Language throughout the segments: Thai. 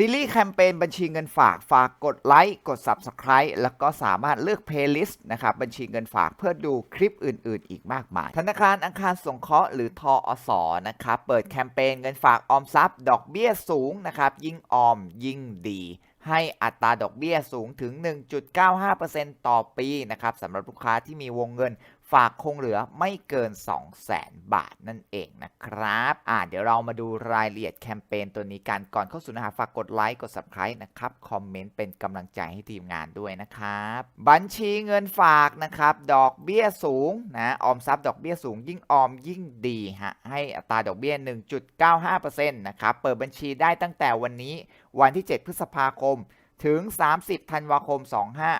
ซีรีส์แคมเปญบัญชีเงินฝากฝากกดไลค์กด Subscribe แล้วก็สามารถเลือกเพลย์ลิสต์นะครับบัญชีเงินฝากเพื่อดูคลิปอื่น ๆ อีกมากมาย ธนาคารอังคารสงเคราะห์หรือทออสนะครับเปิดแคมเปญเงินฝากออมทรัพย์ ดอกเบี้ยสูงนะครับยิ่งออมยิ่งดีให้อัตราดอกเบี้ยสูงถึง 1.95%ต่อปีนะครับสำหรับลูกค้าที่มีวงเงิน ฝากคงเหลือไม่เกิน 200,000บาทนั่นเองนะครับอ่าเดี๋ยวเรามาดูรายละเอียดแคมเปญตัวนี้กันก่อนเข้าสู่นะฮะฝากกดไลค์กด Subscribe นะครับ คอมเมนต์เป็นกำลังใจให้ทีมงานด้วยนะครับ บัญชีเงินฝากนะครับ ดอกเบี้ยสูงนะออมทรัพย์ดอกเบี้ยสูงยิ่งออมยิ่งดีฮะให้อัตราดอกเบี้ย 1.95%นะครับเปิดบัญชีได้ตั้งแต่วันนี้วันที่ 7 พฤษภาคม ถึง 30 ธันวาคม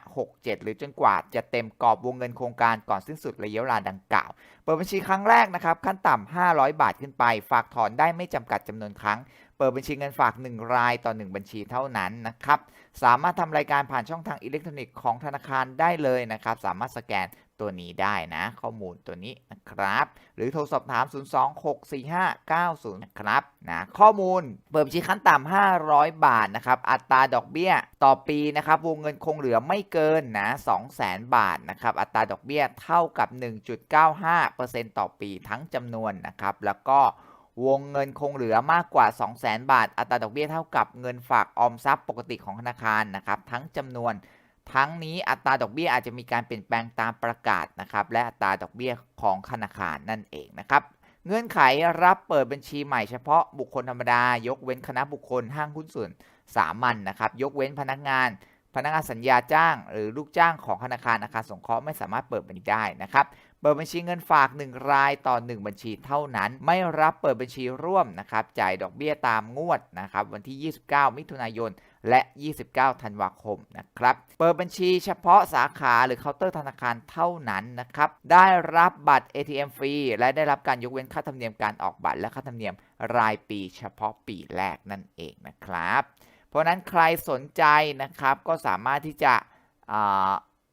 2567 หรือจนกว่าจะเต็มกรอบวงเงินโครงการก่อนสิ้นสุดระยะเวลาดังกล่าว เปิดบัญชีครั้งแรกนะครับ ขั้นต่ำ 500 บาทขึ้นไป ฝากถอนได้ไม่จำกัดจำนวนครั้ง เปิดบัญชีเงินฝาก 1 รายต่อ 1 บัญชีเท่านั้นนะครับ สามารถทำรายการผ่านช่องทางอิเล็กทรอนิกส์ของธนาคารได้เลยนะครับ สามารถสแกน ตัวนี้ได้นะ ข้อมูลตัวนี้นะครับ หรือโทรสอบถาม 0264590 นะครับนะข้อมูลเปิดบัญชีขั้นต่ำ500 บาทนะครับอัตราดอกเบี้ยต่อปีนะครับวงเงินคงเหลือไม่เกินนะ200,000 บาทนะครับอัตราดอกเบี้ยเท่ากับ 1.95%ต่อปีทั้งจำนวนนะครับแล้วก็วงเงินคงเหลือมากกว่า 200,000 บาท อัตราดอกเบี้ยเท่ากับเงินฝากออมทรัพย์ปกติของธนาคารนะครับทั้งจำนวน ทั้งนี้อัตราดอกเบี้ยอาจจะมีการเปลี่ยนแปลงตามประกาศนะครับ และอัตราดอกเบี้ยของธนาคารนั่นเองนะครับ เงื่อนไขรับเปิดบัญชีใหม่เฉพาะบุคคลธรรมดา ยกเว้นคณะบุคคลห้างหุ้นส่วนสามัญนนะครับ ยกเว้นพนักงาน พนักงานสัญญาจ้าง หรือลูกจ้างของธนาคารอาคารสงเคราะห์ไม่สามารถเปิดบัญชีได้นะครับ เปิดบัญชีเงินฝาก 1 รายต่อ 1 บัญชีเท่านั้น ไม่รับเปิดบัญชีร่วมนะครับ จ่ายดอกเบี้ยตามงวดนะครับ วันที่ 29 มิถุนายน และ 29 ธันวาคมนะครับ เปิดบัญชีเฉพาะสาขาหรือเคาน์เตอร์ธนาคารเท่านั้นนะครับ ได้รับบัตร ATM ฟรี และได้รับการยกเว้นค่าธรรมเนียมการออกบัตรและค่าธรรมเนียมรายปีเฉพาะปีแรกนั่นเองนะครับ เพราะนั้นใครสนใจนะครับก็สามารถที่จะ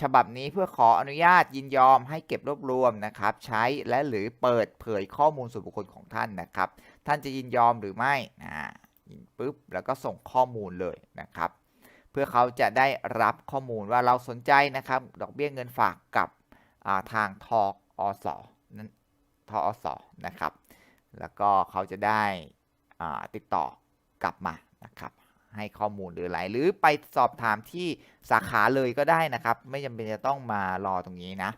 ฉบับนี้เพื่อขออนุญาตยินยอมให้เก็บรวบรวมนะครับ ใช้และหรือเปิดเผยข้อมูลส่วนบุคคลของท่านนะครับ ท่านจะยินยอมหรือไม่นะปุ๊บแล้วก็ส่งข้อมูลเลยนะครับ เพื่อเขาจะได้รับข้อมูลว่าเราสนใจนะครับ ดอกเบี้ยเงินฝากกับาทางทออสนั้นทออสนะครับ แล้วก็เขาจะได้ติดต่อกลับมานะครับ ให้ข้อมูลหรืออะไรหรือไปสอบถามที่สาขาเลยก็ได้นะครับ ไม่จำเป็นจะต้องมารอตรงนี้นะ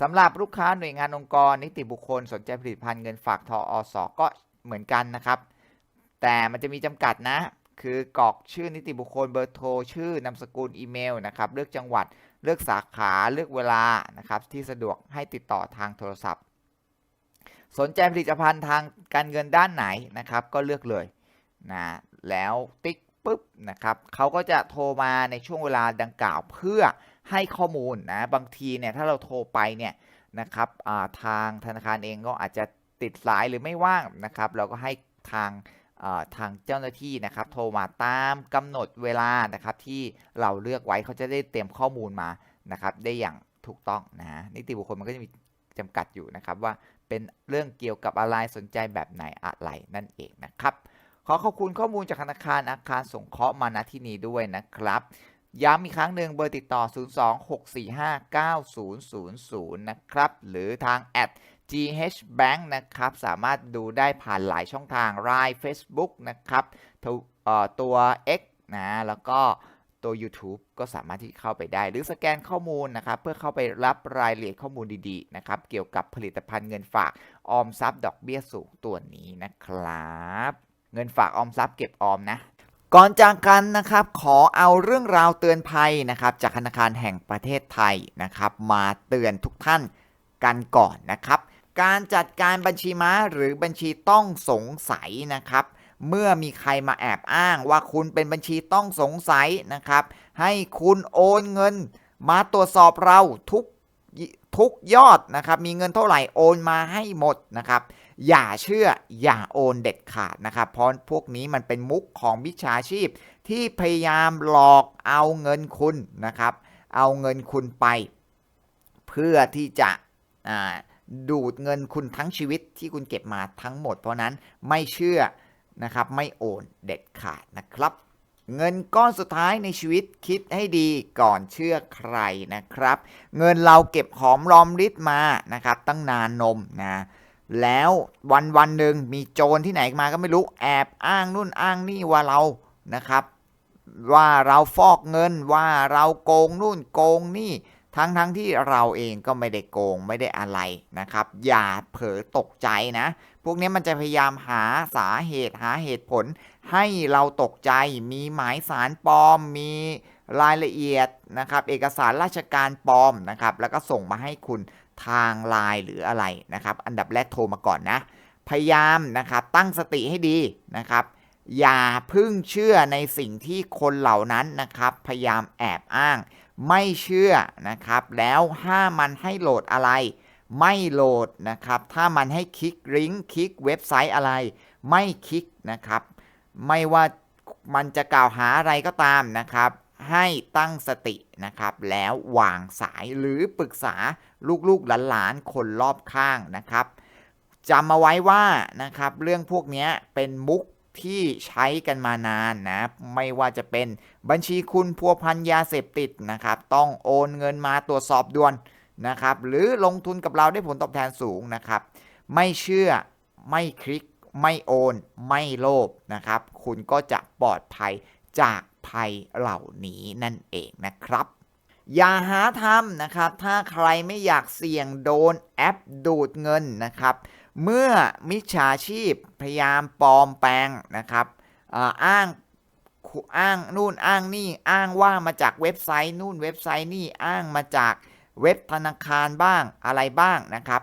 สำหรับลูกค้าหน่วยงานองค์กร นิติบุคคลสนใจผลิตภัณฑ์เงินฝากทออสก็เหมือนกันนะครับ แต่มันจะมีจำกัดนะ คือกรอกชื่อนิติบุคคลเบอร์โทรชื่อนามสกุลอีเมลนะครับเลือกจังหวัดเลือกสาขาเลือกเวลานะครับที่สะดวกให้ติดต่อทางโทรศัพท์ สนใจผลิตภัณฑ์ทางการเงินด้านไหนนะครับ ก็เลือกเลยนะ แล้วติ๊กปุ๊บนะครับเขาก็จะโทรมาในช่วงเวลาดังกล่าวเพื่อให้ข้อมูลนะบางทีเนี่ยถ้าเราโทรไปเนี่ยนะครับาทางธนาคารเองก็อาจจะติดสายหรือไม่ว่างนะครับ เราก็ให้ทางทางเจ้าหน้าที่นะครับ โทรมาตามกำหนดเวลานะครับ ที่เราเลือกไว้เขาจะได้เตรียมข้อมูลมานะครับ ได้อย่างถูกต้องนะฮะนิติบุคคลมันก็จะมีจำกัดอยู่นะครับ ว่าเป็นเรื่องเกี่ยวกับอะไรสนใจแบบไหนอะไรนั่นเองนะครับ ขอขอบคุณข้อมูลจากธนาคารอาคารสงเคราะห์มาณที่นี้ด้วยนะครับ ย้ำอีกครั้งหนึ่งเบอร์ติดต่อ 026459000 นะครับ หรือทางแอด GHBank นะครับ สามารถดูได้ผ่านหลายช่องทาง Line Facebook นะครับตัวเอ่อตัว X นะแล้วก็ตัว YouTube ก็สามารถที่เข้าไปได้ หรือสแกนข้อมูลนะครับ เพื่อเข้าไปรับรายละเอียดข้อมูลดีๆนะครับ เกี่ยวกับผลิตภัณฑ์เงินฝาก ออมทรัพย์ดอกเบี้ยสูงตัวนี้นะครับ เงินฝากออมทรัพย์เก็บออมนะก่อนจากกันนะครับขอเอาเรื่องราวเตือนภัยนะครับจากธนาคารแห่งประเทศไทยนะครับมาเตือนทุกท่านกันก่อนนะครับ การจัดการบัญชีม้าหรือบัญชีต้องสงสัยนะครับ เมื่อมีใครมาแอบอ้างว่าคุณเป็นบัญชีต้องสงสัยนะครับ ให้คุณโอนเงิน มาตรวจสอบเราทุกทุกยอดนะครับมีเงินเท่าไหร่โอนมาให้หมดนะครับ อย่าเชื่ออย่าโอนเด็ดขาดนะครับ เพราะพวกนี้มันเป็นมุกของมิจฉาชีพ ที่พยายามหลอกเอาเงินคุณนะครับ เอาเงินคุณไป เพื่อที่จะดูดเงินคุณทั้งชีวิตที่คุณเก็บมาทั้งหมด เพราะนั้นไม่เชื่อนะครับไม่โอนเด็ดขาดนะครับเงินก้อนสุดท้ายในชีวิตคิดให้ดีก่อนเชื่อใครนะครับ เงินเราเก็บหอมรอมริบมานะครับ ตั้งนานนมนะ แล้ววันวันหนึ่งมีโจรที่ไหนมาก็ไม่รู้แอบอ้างนู่นอ้างนี่ว่าเรานะครับ ว่าเราฟอกเงินว่าเราโกงนู่นโกงนี่ทั้งทั้งที่เราเองก็ไม่ได้โกงไม่ได้อะไรนะครับ อย่าเผลอตกใจนะ พวกนี้มันจะพยายามหาสาเหตุหาเหตุผล ให้เราตกใจมีหมายสารปลอม มีรายละเอียดนะครับ เอกสารราชการปลอมนะครับ แล้วก็ส่งมาให้คุณ ทางไลน์หรืออะไรนะครับ อันดับแรกโทรมาก่อนนะ พยายามนะครับตั้งสติให้ดีนะครับ อย่าพึ่งเชื่อในสิ่งที่คนเหล่านั้นนะครับ พยายามแอบอ้าง ไม่เชื่อนะครับ แล้วห้ามมันให้โหลดอะไร ไม่โหลดนะครับ ถ้ามันให้คลิกลิงก์คลิกเว็บไซต์อะไร ไม่คลิกนะครับ ไม่ว่ามันจะกล่าวหาอะไรก็ตามนะครับ ให้ตั้งสตินะครับ แล้ววางสายหรือปรึกษาลูกๆหลานๆคนรอบข้างนะครับจำมาไว้ว่านะครับเรื่องพวกนี้เป็นมุกที่ใช้กันมานานนะ ไม่ว่าจะเป็นบัญชีคุณพัวพันยาเสพติดนะครับ ต้องโอนเงินมาตรวจสอบด่วนนะครับ หรือลงทุนกับเราได้ผลตอบแทนสูงนะครับ ไม่เชื่อไม่คลิกไม่โอน ไม่โลภนะครับ คุณก็จะปลอดภัย จากภัยเหล่านี้นั่นเองนะครับ อย่าหาทำนะครับ ถ้าใครไม่อยากเสี่ยงโดนแอปดูดเงินนะครับ เมื่อมิจฉาชีพพยายามปลอมแปลงนะครับอ,อ้างอ้างนู่นอ้างนี่อ้างว่ามาจากเว็บไซต์นู่นเว็บไซต์นี่อ้างมาจากเว็บธนาคารบ้างอะไรบ้างนะครับ